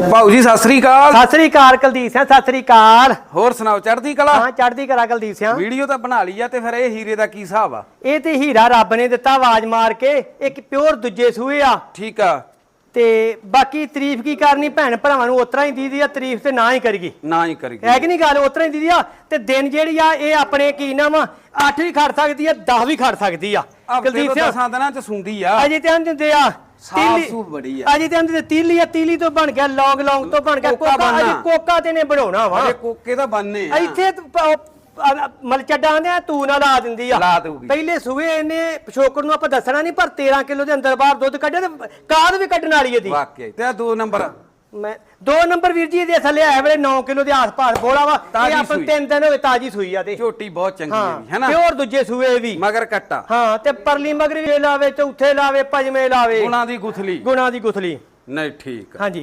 ਭਾਊ ਜੀ ਸਤਿ ਸ੍ਰੀ ਅਕਾਲ। ਸਤਿ ਸ੍ਰੀ ਅਕਾਲ ਕੁਲਦੀਪ ਸਿੰਘ ਸਤਿ ਸ੍ਰੀ ਅਕਾਲ। ਹੋਰ ਸੁਣਾਓ ਚੜ੍ਹਦੀ ਕਲਾ? ਹਾਂ ਚੜ੍ਹਦੀ ਕਲਾ ਕੁਲਦੀਪ ਸਿੰਘ। ਵੀਡੀਓ ਤਾਂ ਬਣਾ ਲਈ ਆ ਤੇ ਫਿਰ ਇਹ ਹੀਰੇ ਦਾ ਕੀ ਹਿਸਾਬ ਆ? ਇਹ ਤੇ ਹੀਰਾ ਰੱਬ ਨੇ ਦਿੱਤਾ ਆਵਾਜ਼ ਮਾਰ ਕੇ ਇੱਕ ਪਿਓਰ ਦੂਜੇ ਸੂਏ ਆ। ਠੀਕ ਆ। ਤੇ ਬਾਕੀ ਤਾਰੀਫ ਕੀ ਕਰਨੀ ਭੈਣ ਭਰਾਵਾਂ ਨੂੰ ਉਤਰਾ ਹੀ ਦੀਦੀ ਆ ਤਾਰੀਫ ਤੇ ਨਾ ਹੀ ਕਰੀਏ ਨਾ ਹੀ ਕਰੀ ਹੈ ਕਿ ਨਹੀਂ ਗੱਲ? ਉਤਰਾ ਹੀ ਦੀਦੀ ਆ ਤੇ ਦਿਨ ਜਿਹੜੀ ਆ ਇਹ ਆਪਣੇ ਕੀ ਨਾਮ 8 ਵੀ ਖੜ ਸਕਦੀ ਆ 10 ਵੀ ਖੜ ਸਕਦੀ ਆ। ਹਫ਼ਤੇ ਤੋਂ ਦਸਾਂ ਦਿਨਾਂ ਚ ਸੁੰਦੀ ਆ। ਅਜੇ ਤੇ ਦਿੰਦੇ ਆ ਸੂਫ਼ ਬੜੀ ਆ। ਅਜੇ ਤੇ ਆਂਦੇ ਤੀਲੀ ਆ ਤੀਲੀ ਤੋਂ ਬਣ ਗਿਆ ਲੌਂਗ ਲੌਂਗ ਤੋਂ ਬਣ ਗਿਆ ਕੋਕਾ ਅਜੇ ਬਣਨਾ। ਕੋਕਾ ਤੇ ਨੇ ਬਣਾਉਣਾ ਵਾ। ਅਜੇ ਕੋਕੇ ਤਾਂ ਬੰਨੇ ਆ। ਇੱਥੇ ਤ- ਪ- ਆ- ਮਲ ਚੱਡਾਂ ਦੇ ਤੂੰ ਨਾ ਲਾ ਦਿੰਦੀ ਆ। ਲਾ ਦਊਗੀ। ਪਹਿਲੇ ਸੂਏ ਇਹਨੇ ਪਿਛੋਕਰ ਨੂੰ ਆਪਾਂ ਦੱਸਣਾ ਨਹੀਂ ਪਰ 13 ਕਿਲੋ ਦੇ ਅੰਦਰ ਬਾਹਰ ਦੁੱਧ ਕੱਢਿਆ ਤੇ ਕਾਦ ਵੀ ਕੱਢਣ ਵਾਲੀ ਇਹਦੀ? ਵਾਕਿਆ ਤੇ ਦੋ ਨੰਬਰ ਮੈਂ ਦੋ ਨੰਬਰ ਵੀਰ ਜੀ ਇਹਦੇ ਥੱਲੇ ਆਏ ਵੇਲੇ 9 ਕਿਲੋ ਦੇ ਆਸ-ਪਾਸ ਬੋਲਾ ਵਾ। ਇਹ ਆਪਾਂ ਸੂਈ। ਤਿੰਨ ਦਿਨ ਹੋਏ ਤਾਜੀ ਸੂਈ ਆ ਤੇ। ਝੋਟੀ ਬਹੁਤ ਚੰਗੀ ਹੈ ਹਾਂ ਹੈਨਾ? ਪਿਓਰ ਦੂਜੇ ਸੂਏ ਵੀ। ਮਗਰ ਕੱਟਾ। ਹਾਂ ਤੇ ਪਰਲੀ ਮਗਰੀ ਵੀ ਲਾਵੇ ਚੌਥੇ ਲਾਵੇ ਪੰਜਵੇਂ ਲਾਵੇ। ਗੁਣਾ ਦੀ ਗੁਥਲੀ। ਗੁਣਾ ਦੀ ਗੁਥਲੀ। ਨਹੀਂ ਠੀਕ ਆ। ਹਾਂਜੀ।